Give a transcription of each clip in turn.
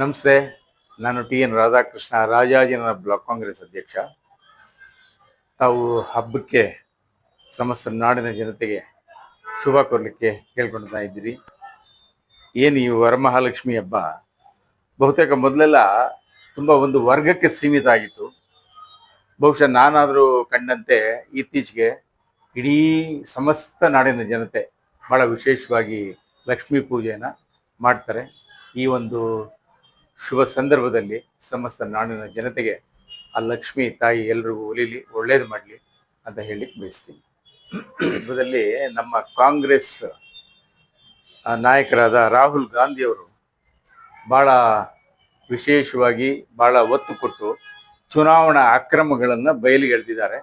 ನಮಸ್ತೆ, ನಾನು T N Radhakrishna ರಾಜಾಜಿನ ಬ್ಲಾಕ್ ಕಾಂಗ್ರೆಸ್ ಅಧ್ಯಕ್ಷ. ತಾವು ಹಬ್ಬಕ್ಕೆ ಸಮಸ್ತ ನಾಡಿನ ಜನತೆಗೆ ಶುಭ ಕೋರಲಿಕ್ಕೆ ಕೇಳ್ಕೊಳ್ತಾ ಇದ್ದೀರಿ. ಏನು ಈ ವರಮಹಾಲಕ್ಷ್ಮಿ ಹಬ್ಬ? ಬಹುತೇಕ ಮೊದಲೆಲ್ಲ ತುಂಬ ಒಂದು ವರ್ಗಕ್ಕೆ ಸೀಮಿತ ಆಗಿತ್ತು. ಬಹುಶಃ ನಾನಾದರೂ ಕಂಡಂತೆ ಇತ್ತೀಚೆಗೆ ಇಡೀ ಸಮಸ್ತ ನಾಡಿನ ಜನತೆ ಬಹಳ ವಿಶೇಷವಾಗಿ ಲಕ್ಷ್ಮೀ ಪೂಜೆಯನ್ನು ಮಾಡ್ತಾರೆ. ಈ ಒಂದು ಶುಭ ಸಂದರ್ಭದಲ್ಲಿ ಸಮಸ್ತ ನಾಡಿನ ಜನತೆಗೆ ಆ ಲಕ್ಷ್ಮಿ ತಾಯಿ ಎಲ್ರಿಗೂ ಒಲಿಲಿ, ಒಳ್ಳೇದು ಮಾಡಲಿ ಅಂತ ಹೇಳಿ ಬಯಸ್ತೀನಿ. ಸಂದರ್ಭದಲ್ಲಿ ನಮ್ಮ ಕಾಂಗ್ರೆಸ್ ನಾಯಕರಾದ ರಾಹುಲ್ ಗಾಂಧಿಯವರು ಭಾಳ ವಿಶೇಷವಾಗಿ ಭಾಳ ಒತ್ತು ಕೊಟ್ಟು ಚುನಾವಣಾ ಅಕ್ರಮಗಳನ್ನು ಬಯಲಿಗೆಳೆದಿದ್ದಾರೆ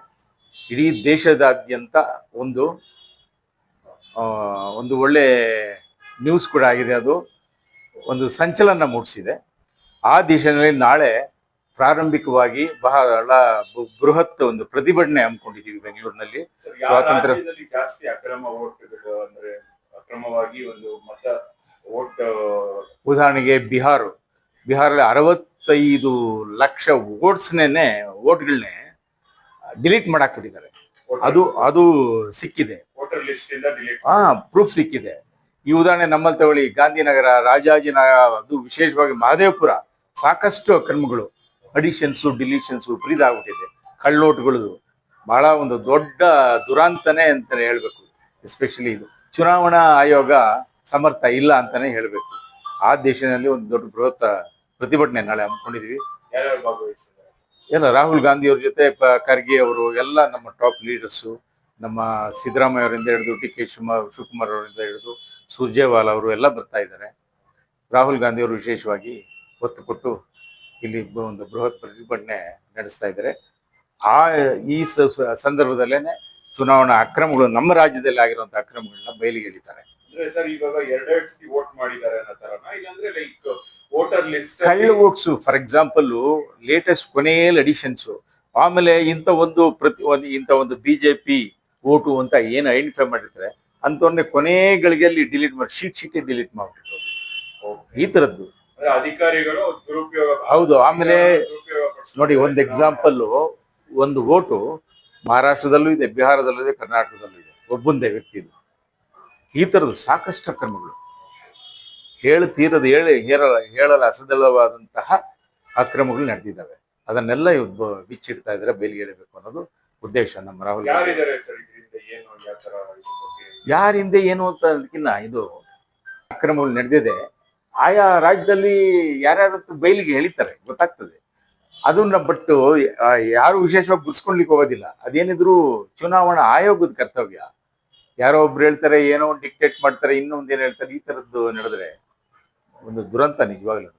ಇಡೀ ದೇಶದಾದ್ಯಂತ ಒಂದು ಒಂದು ಒಳ್ಳೆ ನ್ಯೂಸ್ ಕೂಡ ಆಗಿದೆ. ಅದು ಒಂದು ಸಂಚಲನ ಮೂಡಿಸಿದೆ. ಆ ದಿಶೆಯಲ್ಲಿ ನಾಳೆ ಪ್ರಾರಂಭಿಕವಾಗಿ ಬಹಳ ಬೃಹತ್ ಒಂದು ಪ್ರತಿಭಟನೆ ಹಮ್ಮಿಕೊಂಡಿದ್ದೀವಿ ಬೆಂಗಳೂರಿನಲ್ಲಿ. ಸ್ವಾತಂತ್ರ್ಯ- ಜಾಸ್ತಿ ಅಕ್ರಮ ಓಟ್ಗಳು ಅಂದ್ರೆ ಅಕ್ರಮವಾಗಿ ಒಂದು ಮತ ಓಟ್ ಉದಾಹರಣೆಗೆ ಬಿಹಾರ. ಬಿಹಾರಲ್ಲಿ ಅರವತ್ತೈದು ಲಕ್ಷ ವೋಟ್ಸ್ನೇನೆ ಓಟ್ಗಳನ್ನೇ ಡಿಲೀಟ್ ಮಾಡಾಕ್ಬಿಟ್ಟಿದ್ದಾರೆ. ಅದು ಅದು ಸಿಕ್ಕಿದೆ. ಹಾ ಪ್ರೂಫ್ ಸಿಕ್ಕಿದೆ. ಈ ಉದಾಹರಣೆ ನಮ್ಮಲ್ಲಿ ತಗೊಳ್ಳಿ. ಗಾಂಧಿನಗರ ರಾಜಾಜಿನಗರ ಅದು ವಿಶೇಷವಾಗಿ ಮಹದೇವಪುರ. ಸಾಕಷ್ಟು ಅಕ್ರಮಗಳು ಅಡಿಷನ್ಸು ಡಿಲೀಷನ್ಸು ಆಗ್ಬಿಟ್ಟಿದೆ. ಕಳ್ಳೋಟ್ಗಳದು. ಬಹಳ ಒಂದು ದೊಡ್ಡ ದುರಾಂತನೇ ಅಂತಲೇ ಹೇಳಬೇಕು. ಎಸ್ಪೆಷಲಿ ಇದು. ಚುನಾವಣಾ ಆಯೋಗ ಸಮರ್ಥ ಇಲ್ಲ ಅಂತಾನೆ ಹೇಳಬೇಕು. ಆ ದೇಶದಲ್ಲಿ ಒಂದು ದೊಡ್ಡ ಬೃಹತ್ ಪ್ರತಿಭಟನೆ ನಾಳೆ ಹಮ್ಮಿಕೊಂಡಿದೀವಿ. ಏನ ರಾಹುಲ್ ಗಾಂಧಿ ಅವ್ರ ಜೊತೆ ಖರ್ಗೆ ಅವರು ಎಲ್ಲ ನಮ್ಮ ಟಾಪ್ ಲೀಡರ್ಸು ನಮ್ಮ ಸಿದ್ದರಾಮಯ್ಯ ಅವರಿಂದ ಹಿಡಿದು ಡಿ ಕೆ ಶಿವಕುಮಾರ್ ಶಿವಕುಮಾರ್ ಅವರಿಂದ ಹಿಡಿದು ಸುರ್ಜೇವಾಲಾ ಅವರು ಎಲ್ಲ ಬರ್ತಾ ಇದ್ದಾರೆ. ರಾಹುಲ್ ಗಾಂಧಿ ಅವರು ವಿಶೇಷವಾಗಿ ಒತ್ತು ಕೊಟ್ಟು ಇಲ್ಲಿ ಒಂದು ಬೃಹತ್ ಪ್ರತಿಭಟನೆ ನಡೆಸ್ತಾ ಇದ್ದಾರೆ. ಆ ಈ ಸಂದರ್ಭದಲ್ಲೇನೆ ಚುನಾವಣಾ ಅಕ್ರಮಗಳು ನಮ್ಮ ರಾಜ್ಯದಲ್ಲಿ ಆಗಿರುವಂತಹ ಅಕ್ರಮಗಳನ್ನ ಬಯಲಿಗೆ ಎಳಿತಾರೆ. ಕಳ್ಳ ಓಟ್ಸು ಫಾರ್ ಎಕ್ಸಾಂಪಲ್ ಲೇಟೆಸ್ಟ್ ಕೊನೆಯಲ್ಲಿ ಅಡಿಷನ್ಸ್ ಆಮೇಲೆ ಇಂಥ ಒಂದು ಪ್ರತಿ ಒಂದು ಇಂಥ ಒಂದು ಬಿಜೆಪಿ ಓಟು ಅಂತ ಏನು ಐಡೆಂಟಿಫೈ ಮಾಡಿರ್ತಾರೆ ಅಂತವನ್ನೇ ಕೊನೆಗಳಿಗೆ ಅಲ್ಲಿ ಡಿಲೀಟ್ ಮಾಡಿ ಶೀಟ್ ಶೀಟೇ ಡಿಲೀಟ್ ಮಾಡಿಬಿಟ್ಟು ಈ ತರದ್ದು. ಅಂದ್ರೆ ಅಧಿಕಾರಿಗಳು ದುರುಪಯೋಗ ಹೌದು ಆಮೇಲೆ ನೋಡಿ ಒಂದು ಎಕ್ಸಾಂಪಲ್ ಒಂದು ಓಟು ಮಹಾರಾಷ್ಟ್ರದಲ್ಲೂ ಇದೆ ಬಿಹಾರದಲ್ಲೂ ಇದೆ ಕರ್ನಾಟಕದಲ್ಲೂ ಇದೆ. ಒಬ್ಬಂದೇ ವ್ಯಕ್ತಿದು. ಈ ತರದ ಸಾಕಷ್ಟು ಅಕ್ರಮಗಳು. ಹೇಳು ತೀರದ ಹೇಳಿ ಹೇರಲ ಹೇಳಲ ಅಸದಳವಾದಂತಹ ಅಕ್ರಮಗಳು ನಡೆದಿದ್ದಾವೆ. ಅದನ್ನೆಲ್ಲ ಬಿಚ್ಚಿಡ್ತಾ ಇದ್ರೆ ಬೇಲಿಗೆ ಎಳಿಬೇಕು ಅನ್ನೋದು ಉದ್ದೇಶ ನಮ್ಮ ರಾಹುಲ್ ಯಾರಿಂದ ಏನು ಅಂತ ಅದಕ್ಕಿನ್ನ ಇದು ಅಕ್ರಮಗಳು ನಡೆದಿದೆ. ಆಯಾ ರಾಜ್ಯದಲ್ಲಿ ಯಾರ್ಯಾರ ಬೈಲಿಗೆ ಎಳಿತಾರೆ, ಗೊತ್ತಾಗ್ತದೆ. ಅದನ್ನ ಬಟ್ಟು ಯಾರು ವಿಶೇಷವಾಗಿ ಬಿಡಿಸ್ಕೊಳ್ಲಿಕ್ಕೆ ಹೋಗೋದಿಲ್ಲ. ಅದೇನಿದ್ರು ಚುನಾವಣಾ ಆಯೋಗದ ಕರ್ತವ್ಯ. ಯಾರೋ ಒಬ್ರು ಹೇಳ್ತಾರೆ, ಏನೋ ಒಂದು ಡಿಕ್ಟೇಟ್ ಮಾಡ್ತಾರೆ, ಇನ್ನೊಂದು ಏನು ಹೇಳ್ತಾರೆ, ಈ ತರದ್ದು ನಡೆದ್ರೆ ಒಂದು ದುರಂತ ನಿಜವಾಗ್ಲೂ.